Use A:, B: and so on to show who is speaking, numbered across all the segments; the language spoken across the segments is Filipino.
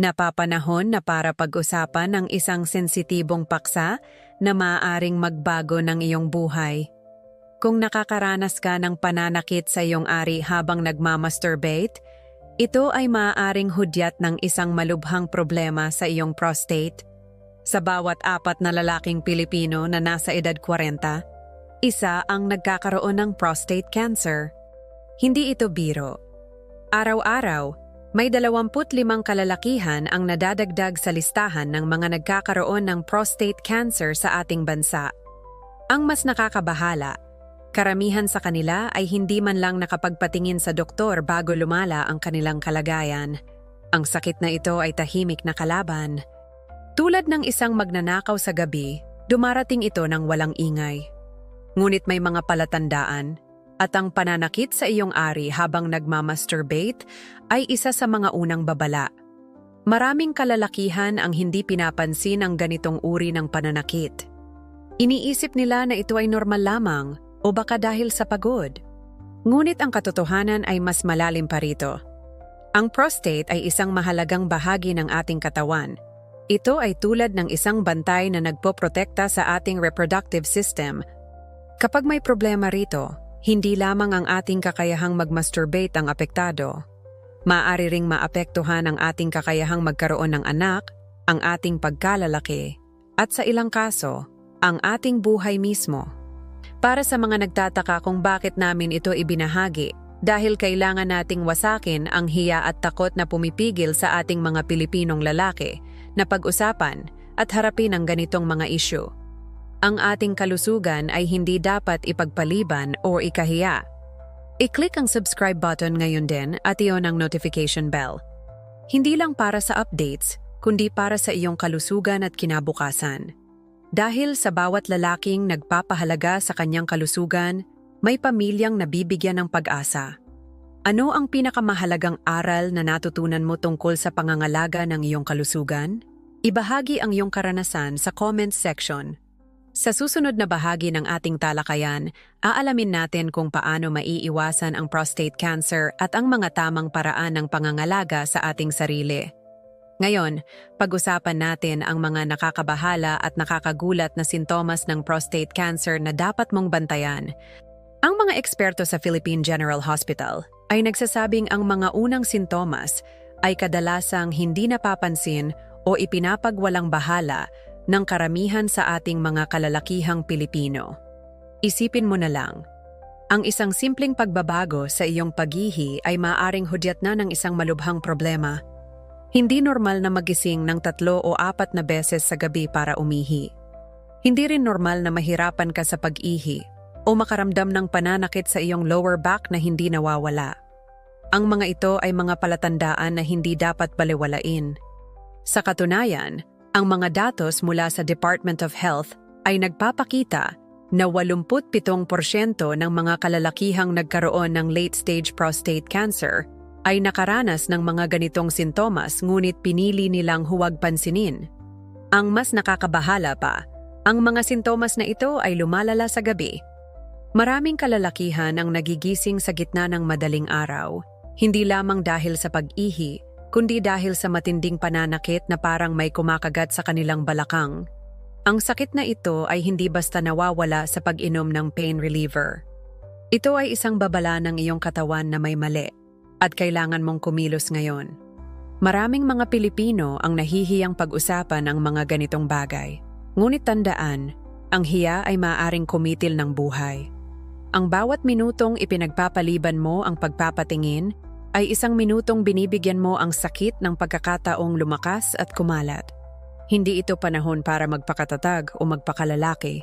A: Napapanahon na para pag-usapan ang isang sensitibong paksa na maaaring magbago ng iyong buhay. Kung nakakaranas ka ng pananakit sa iyong ari habang nagmamasturbate, ito ay maaaring hudyat ng isang malubhang problema sa iyong prostate. Sa bawat apat na lalaking Pilipino na nasa edad 40, isa ang nagkakaroon ng prostate cancer. Hindi ito biro. Araw-araw, may 25 kalalakihan ang nadadagdag sa listahan ng mga nagkakaroon ng prostate cancer sa ating bansa. Ang mas nakakabahala, karamihan sa kanila ay hindi man lang nakapagpatingin sa doktor bago lumala ang kanilang kalagayan. Ang sakit na ito ay tahimik na kalaban. Tulad ng isang magnanakaw sa gabi, dumarating ito ng walang ingay. Ngunit may mga palatandaan at ang pananakit sa iyong ari habang nagmamasturbate ay isa sa mga unang babala. Maraming kalalakihan ang hindi pinapansin ang ganitong uri ng pananakit. Iniisip nila na ito ay normal lamang o baka dahil sa pagod. Ngunit ang katotohanan ay mas malalim pa rito. Ang prostate ay isang mahalagang bahagi ng ating katawan. Ito ay tulad ng isang bantay na nagpoprotekta sa ating reproductive system. Kapag may problema rito, hindi lamang ang ating kakayahang mag-masturbate ang apektado. Maaari ring maapektuhan ang ating kakayahang magkaroon ng anak, ang ating pagkalalaki, at sa ilang kaso, ang ating buhay mismo. Para sa mga nagtataka kung bakit namin ito ibinahagi, dahil kailangan nating wasakin ang hiya at takot na pumipigil sa ating mga Pilipinong lalaki na pag-usapan at harapin ang ganitong mga isyu. Ang ating kalusugan ay hindi dapat ipagpaliban o ikahiya. I-click ang subscribe button ngayon din at iyon ang notification bell. Hindi lang para sa updates, kundi para sa iyong kalusugan at kinabukasan. Dahil sa bawat lalaking nagpapahalaga sa kanyang kalusugan, may pamilyang nabibigyan ng pag-asa. Ano ang pinakamahalagang aral na natutunan mo tungkol sa pangangalaga ng iyong kalusugan? Ibahagi ang iyong karanasan sa comments section sa susunod na bahagi ng ating talakayan, aalamin natin kung paano maiiwasan ang prostate cancer at ang mga tamang paraan ng pangangalaga sa ating sarili. Ngayon, pag-usapan natin ang mga nakakabahala at nakakagulat na sintomas ng prostate cancer na dapat mong bantayan. Ang mga eksperto sa Philippine General Hospital ay nagsasabing ang mga unang sintomas ay kadalasang hindi napapansin o ipinapagwalang bahala ng karamihan sa ating mga kalalakihang Pilipino. Isipin mo na lang, ang isang simpleng pagbabago sa iyong pagihi ay maaring hudyat na ng isang malubhang problema. Hindi normal na magising ng tatlo o apat na beses sa gabi para umihi. Hindi rin normal na mahirapan ka sa pag-ihi o makaramdam ng pananakit sa iyong lower back na hindi nawawala. Ang mga ito ay mga palatandaan na hindi dapat baliwalain. Sa katunayan, ang mga datos mula sa Department of Health ay nagpapakita na 87% ng mga kalalakihang nagkaroon ng late-stage prostate cancer ay nakaranas ng mga ganitong sintomas ngunit pinili nilang huwag pansinin. Ang mas nakakabahala pa, ang mga sintomas na ito ay lumalala sa gabi. Maraming kalalakihan ang nagigising sa gitna ng madaling araw, hindi lamang dahil sa pag-ihi, kundi dahil sa matinding pananakit na parang may kumakagat sa kanilang balakang. Ang sakit na ito ay hindi basta nawawala sa pag-inom ng pain reliever. Ito ay isang babala ng iyong katawan na may mali at kailangan mong kumilos ngayon. Maraming mga Pilipino ang nahihiyang pag-usapan ang mga ganitong bagay. Ngunit tandaan, ang hiya ay maaaring kumitil ng buhay. Ang bawat minutong ipinagpapaliban mo ang pagpapatingin ay isang minutong binibigyan mo ang sakit ng pagkakataong lumakas at kumalat. Hindi ito panahon para magpakatatag o magpakalalaki.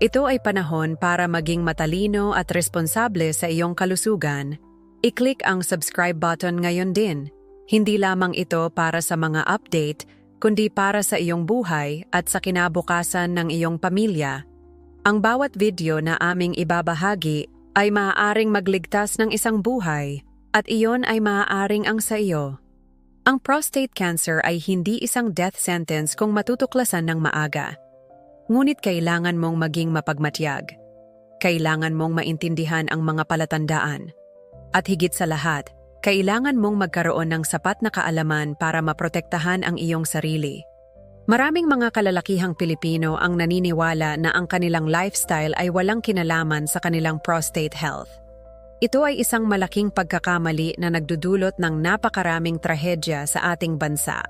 A: Ito ay panahon para maging matalino at responsable sa iyong kalusugan. I-click ang subscribe button ngayon din. Hindi lamang ito para sa mga update, kundi para sa iyong buhay at sa kinabukasan ng iyong pamilya. Ang bawat video na aming ibabahagi ay maaaring magligtas ng isang buhay at iyon ay maaaring ang sa iyo. Ang prostate cancer ay hindi isang death sentence kung matutuklasan ng maaga. Ngunit kailangan mong maging mapagmatyag. Kailangan mong maintindihan ang mga palatandaan. At higit sa lahat, kailangan mong magkaroon ng sapat na kaalaman para maprotektahan ang iyong sarili. Maraming mga kalalakihang Pilipino ang naniniwala na ang kanilang lifestyle ay walang kinalaman sa kanilang prostate health. Ito ay isang malaking pagkakamali na nagdudulot ng napakaraming trahedya sa ating bansa.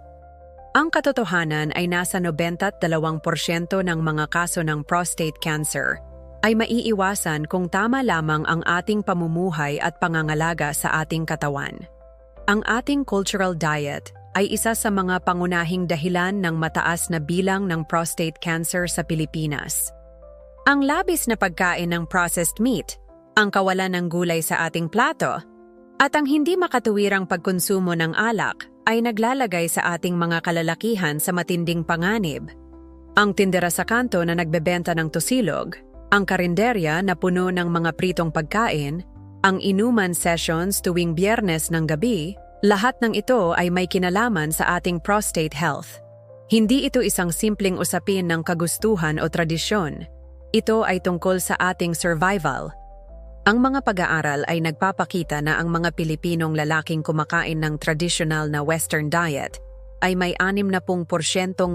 A: Ang katotohanan ay nasa 92% ng mga kaso ng prostate cancer ay maiiwasan kung tama lamang ang ating pamumuhay at pangangalaga sa ating katawan. Ang ating cultural diet ay isa sa mga pangunahing dahilan ng mataas na bilang ng prostate cancer sa Pilipinas. Ang labis na pagkain ng processed meat, ang kawalan ng gulay sa ating plato, at ang hindi makatuwirang pagkonsumo ng alak ay naglalagay sa ating mga kalalakihan sa matinding panganib. Ang tindera sa kanto na nagbebenta ng tusilog, ang karinderya na puno ng mga pritong pagkain, ang inuman sessions tuwing biyernes ng gabi, lahat ng ito ay may kinalaman sa ating prostate health. Hindi ito isang simpleng usapin ng kagustuhan o tradisyon. Ito ay tungkol sa ating survival. Ang mga pag-aaral ay nagpapakita na ang mga Pilipinong lalaking kumakain ng traditional na Western diet ay may 60%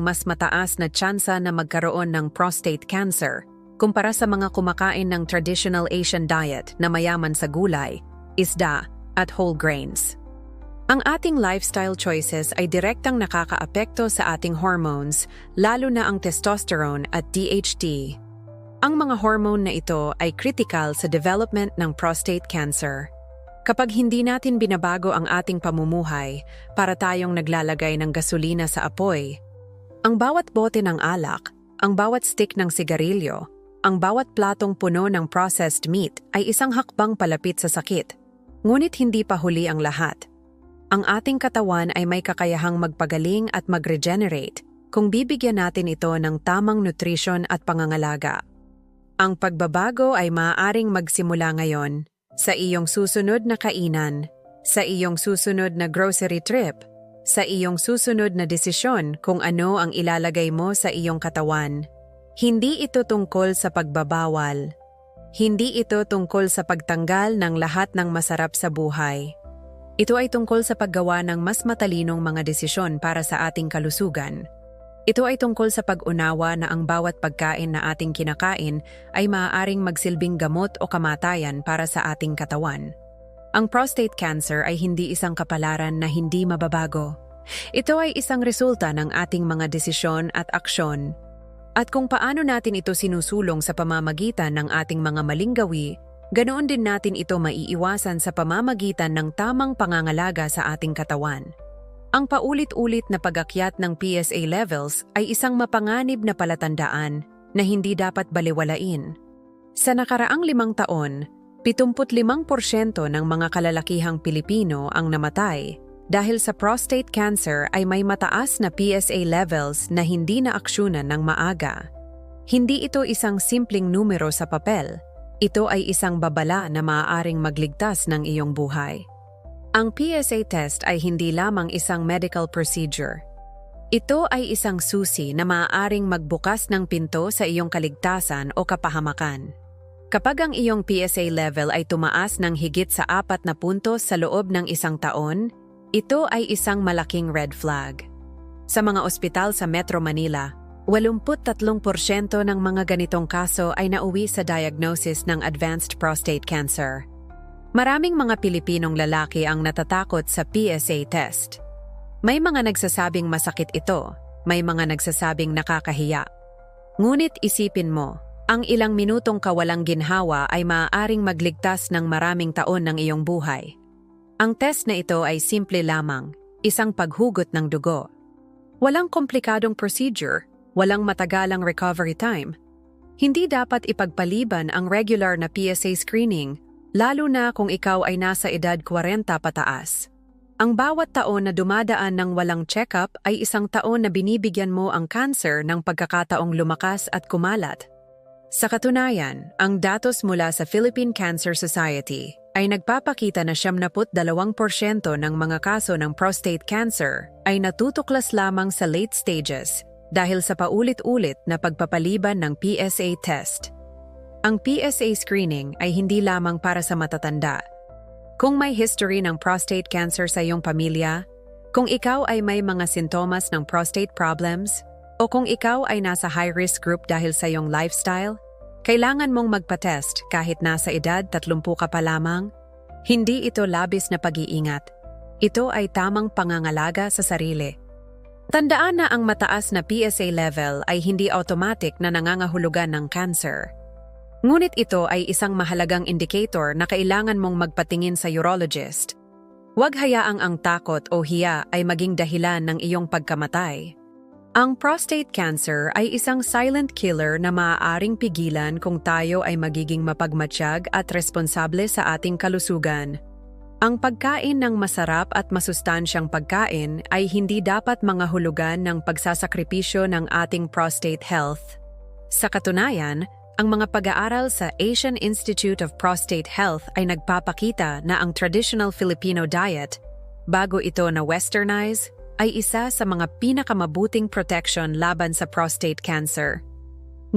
A: mas mataas na tsansa na magkaroon ng prostate cancer kumpara sa mga kumakain ng traditional Asian diet na mayaman sa gulay, isda, at whole grains. Ang ating lifestyle choices ay direktang nakakaapekto sa ating hormones, lalo na ang testosterone at DHT. Ang mga hormone na ito ay critical sa development ng prostate cancer. Kapag hindi natin binabago ang ating pamumuhay para tayong naglalagay ng gasolina sa apoy, ang bawat bote ng alak, ang bawat stick ng sigarilyo, ang bawat platong puno ng processed meat ay isang hakbang palapit sa sakit. Ngunit hindi pa huli ang lahat. Ang ating katawan ay may kakayahang magpagaling at mag-regenerate kung bibigyan natin ito ng tamang nutrition at pangangalaga. Ang pagbabago ay maaaring magsimula ngayon sa iyong susunod na kainan, sa iyong susunod na grocery trip, sa iyong susunod na desisyon kung ano ang ilalagay mo sa iyong katawan. Hindi ito tungkol sa pagbabawal. Hindi ito tungkol sa pagtanggal ng lahat ng masarap sa buhay. Ito ay tungkol sa paggawa ng mas matalinong mga desisyon para sa ating kalusugan. Ito ay tungkol sa pag-unawa na ang bawat pagkain na ating kinakain ay maaaring magsilbing gamot o kamatayan para sa ating katawan. Ang prostate cancer ay hindi isang kapalaran na hindi mababago. Ito ay isang resulta ng ating mga desisyon at aksyon. At kung paano natin ito sinusulong sa pamamagitan ng ating mga maling gawi, Ganoon din natin ito maiiwasan sa pamamagitan ng tamang pangangalaga sa ating katawan. Ang paulit-ulit na pagakyat ng PSA levels ay isang mapanganib na palatandaan na hindi dapat baliwalain. Sa nakaraang limang taon, 75% ng mga kalalakihang Pilipino ang namatay dahil sa prostate cancer ay may mataas na PSA levels na hindi naaksyonan ng maaga. Hindi ito isang simpleng numero sa papel – ito ay isang babala na maaaring magligtas ng iyong buhay. Ang PSA test ay hindi lamang isang medical procedure. Ito ay isang susi na maaaring magbukas ng pinto sa iyong kaligtasan o kapahamakan. Kapag ang iyong PSA level ay tumaas ng higit sa apat na puntos sa loob ng isang taon, ito ay isang malaking red flag. Sa mga ospital sa Metro Manila, 83% ng mga ganitong kaso ay nauwi sa diagnosis ng advanced prostate cancer. Maraming mga Pilipinong lalaki ang natatakot sa PSA test. May mga nagsasabing masakit ito, may mga nagsasabing nakakahiya. Ngunit isipin mo, ang ilang minutong kawalang ginhawa ay maaaring magligtas ng maraming taon ng iyong buhay. Ang test na ito ay simple lamang, isang paghugot ng dugo. Walang komplikadong procedure, walang matagalang recovery time. Hindi dapat ipagpaliban ang regular na PSA screening, lalo na kung ikaw ay nasa edad 40 pataas. Ang bawat taon na dumadaan ng walang check-up ay isang taon na binibigyan mo ang cancer ng pagkakataong lumakas at kumalat. Sa katunayan, ang datos mula sa Philippine Cancer Society ay nagpapakita na 72% ng mga kaso ng prostate cancer ay natutuklas lamang sa late stages dahil sa paulit-ulit na pagpapaliban ng PSA test. Ang PSA screening ay hindi lamang para sa matatanda, Kung may history ng prostate cancer sa iyong pamilya, kung ikaw ay may mga sintomas ng prostate problems, o kung ikaw ay nasa high-risk group dahil sa iyong lifestyle, kailangan mong magpa-test kahit nasa edad 30 ka pa lamang. Hindi ito labis na pag-iingat. Ito ay tamang pangangalaga sa sarili. Tandaan na ang mataas na PSA level ay hindi automatic na nangangahulugan ng cancer. Ngunit ito ay isang mahalagang indicator na kailangan mong magpatingin sa urologist. Huwag hayaang ang takot o hiya ay maging dahilan ng iyong pagkamatay. Ang prostate cancer ay isang silent killer na maaaring pigilan kung tayo ay magiging mapagmatsyag at responsable sa ating kalusugan. Ang pagkain ng masarap at masustansyang pagkain ay hindi dapat mga hulugan ng pagsasakripisyo ng ating prostate health. Sa katunayan, ang mga pag-aaral sa Asian Institute of Prostate Health ay nagpapakita na ang traditional Filipino diet, bago ito na westernize, ay isa sa mga pinakamabuting protection laban sa prostate cancer.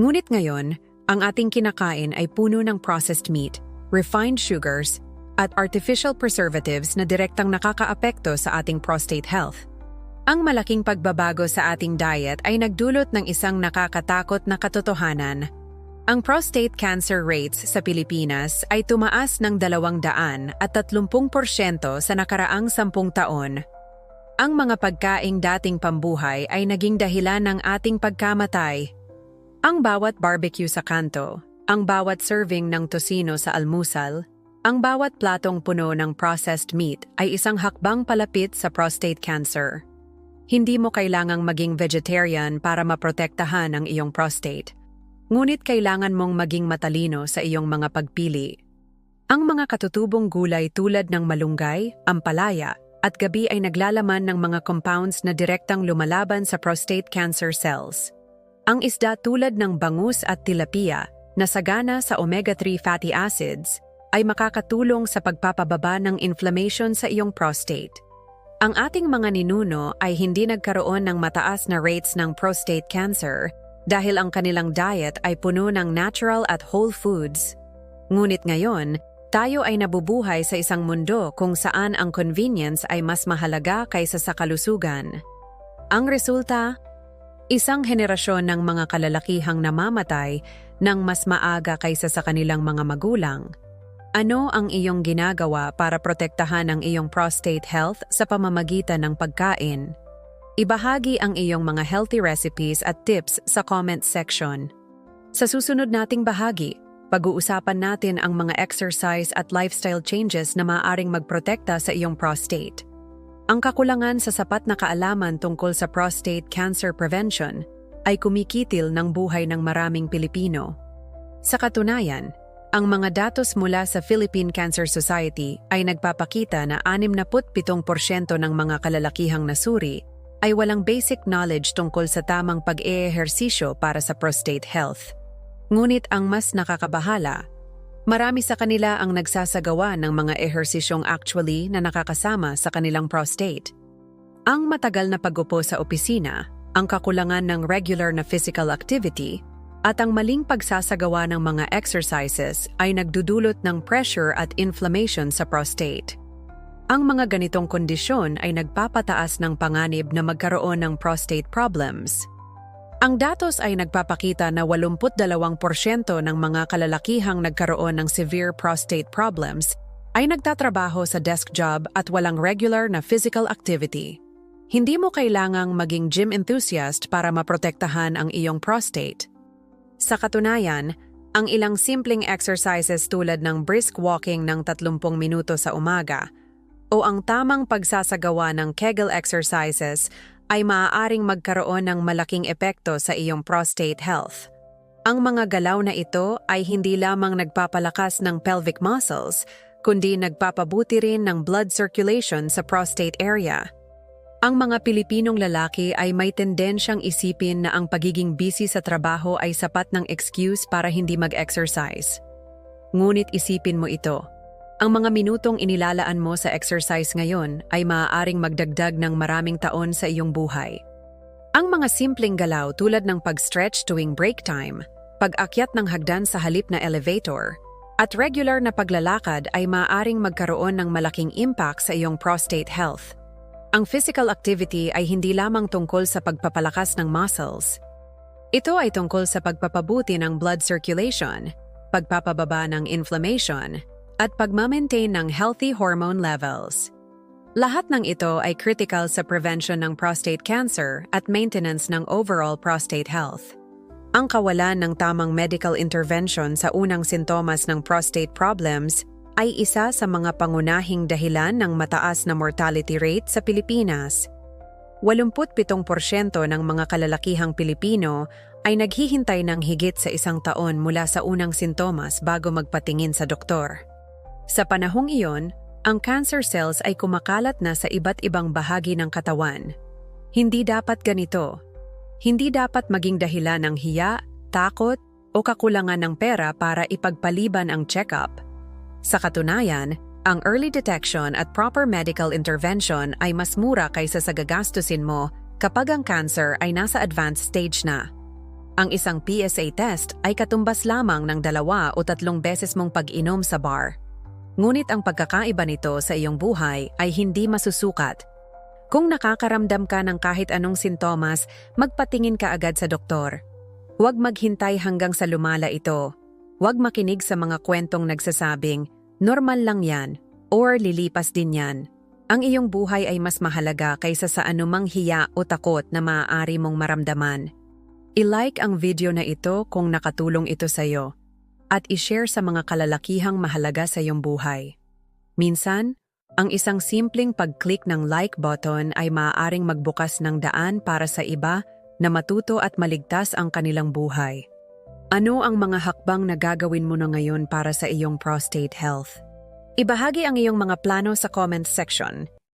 A: Ngunit ngayon, ang ating kinakain ay puno ng processed meat, refined sugars, at artificial preservatives na direktang nakakaapekto sa ating prostate health. Ang malaking pagbabago sa ating diet ay nagdulot ng isang nakakatakot na katotohanan. Ang prostate cancer rates sa Pilipinas ay tumaas ng 200 at 30% sa nakaraang 10 taon. Ang mga pagkaing dating pambuhay ay naging dahilan ng ating pagkamatay. Ang bawat barbecue sa kanto, ang bawat serving ng tosino sa almusal, ang bawat platong puno ng processed meat ay isang hakbang palapit sa prostate cancer. Hindi mo kailangang maging vegetarian para maprotektahan ang iyong prostate. Ngunit kailangan mong maging matalino sa iyong mga pagpili. Ang mga katutubong gulay tulad ng malunggay, ampalaya, at gabi ay naglalaman ng mga compounds na direktang lumalaban sa prostate cancer cells. Ang isda tulad ng bangus at tilapia na sagana sa omega-3 fatty acids ay makakatulong sa pagpapababa ng inflammation sa iyong prostate. Ang ating mga ninuno ay hindi nagkaroon ng mataas na rates ng prostate cancer dahil ang kanilang diet ay puno ng natural at whole foods. Ngunit ngayon, tayo ay nabubuhay sa isang mundo kung saan ang convenience ay mas mahalaga kaysa sa kalusugan. Ang resulta, isang henerasyon ng mga kalalakihang namamatay ng mas maaga kaysa sa kanilang mga magulang – ano ang iyong ginagawa para protektahan ang iyong prostate health sa pamamagitan ng pagkain? Ibahagi ang iyong mga healthy recipes at tips sa comment section. Sa susunod nating bahagi, pag-uusapan natin ang mga exercise at lifestyle changes na maaaring magprotekta sa iyong prostate. Ang kakulangan sa sapat na kaalaman tungkol sa prostate cancer prevention ay kumikitil ng buhay ng maraming Pilipino. Sa katunayan, ang mga datos mula sa Philippine Cancer Society ay nagpapakita na 67% ng mga kalalakihang nasuri ay walang basic knowledge tungkol sa tamang pag-eehersisyo para sa prostate health. Ngunit ang mas nakakabahala, marami sa kanila ang nagsasagawa ng mga ehersisyong actually na nakakasama sa kanilang prostate. Ang matagal na pagupo sa opisina, ang kakulangan ng regular na physical activity, at ang maling pagsasagawa ng mga exercises ay nagdudulot ng pressure at inflammation sa prostate. Ang mga ganitong kondisyon ay nagpapataas ng panganib na magkaroon ng prostate problems. Ang datos ay nagpapakita na 82% ng mga kalalakihang nagkaroon ng severe prostate problems ay nagtatrabaho sa desk job at walang regular na physical activity. Hindi mo kailangang maging gym enthusiast para maprotektahan ang iyong prostate. Sa katunayan, ang ilang simpleng exercises tulad ng brisk walking ng 30 minuto sa umaga o ang tamang pagsasagawa ng Kegel exercises ay maaaring magkaroon ng malaking epekto sa iyong prostate health. Ang mga galaw na ito ay hindi lamang nagpapalakas ng pelvic muscles, kundi nagpapabuti rin ng blood circulation sa prostate area. Ang mga Pilipinong lalaki ay may tendensyang isipin na ang pagiging busy sa trabaho ay sapat ng excuse para hindi mag-exercise. Ngunit isipin mo ito. Ang mga minutong inilalaan mo sa exercise ngayon ay maaaring magdagdag ng maraming taon sa iyong buhay. Ang mga simpleng galaw tulad ng pag-stretch tuwing break time, pag-akyat ng hagdan sa halip na elevator, At regular na paglalakad ay maaaring magkaroon ng malaking impact sa iyong prostate health. Ang physical activity ay hindi lamang tungkol sa pagpapalakas ng muscles. Ito ay tungkol sa pagpapabuti ng blood circulation, pagpapababa ng inflammation, at pagmamaintain ng healthy hormone levels. Lahat ng ito ay critical sa prevention ng prostate cancer at maintenance ng overall prostate health. Ang kawalan ng tamang medical intervention sa unang sintomas ng prostate problems ay isa sa mga pangunahing dahilan ng mataas na mortality rate sa Pilipinas. 87% ng mga kalalakihang Pilipino ay naghihintay ng higit sa isang taon mula sa unang sintomas bago magpatingin sa doktor. Sa panahong iyon, ang cancer cells ay kumakalat na sa iba't ibang bahagi ng katawan. Hindi dapat ganito. Hindi dapat maging dahilan ng hiya, takot, o kakulangan ng pera para ipagpaliban ang check-up. Sa katunayan, ang early detection at proper medical intervention ay mas mura kaysa sa gagastusin mo kapag ang cancer ay nasa advanced stage na. Ang isang PSA test ay katumbas lamang ng dalawa o tatlong beses mong pag-inom sa bar. Ngunit ang pagkakaiba nito sa iyong buhay ay hindi masusukat. Kung nakakaramdam ka ng kahit anong sintomas, magpatingin ka agad sa doktor. Huwag maghintay hanggang sa lumala ito. Huwag makinig sa mga kwentong nagsasabing, normal lang yan, or lilipas din yan. Ang iyong buhay ay mas mahalaga kaysa sa anumang hiya o takot na maaari mong maramdaman. I-like ang video na ito kung nakatulong ito sa iyo at i-share sa mga kalalakihang mahalaga sa iyong buhay. Minsan, ang isang simpleng pag-click ng like button ay maaaring magbukas ng daan para sa iba na matuto at maligtas ang kanilang buhay. Ano ang mga hakbang na gagawin mo na ngayon para sa iyong prostate health? Ibahagi ang iyong mga plano sa comment section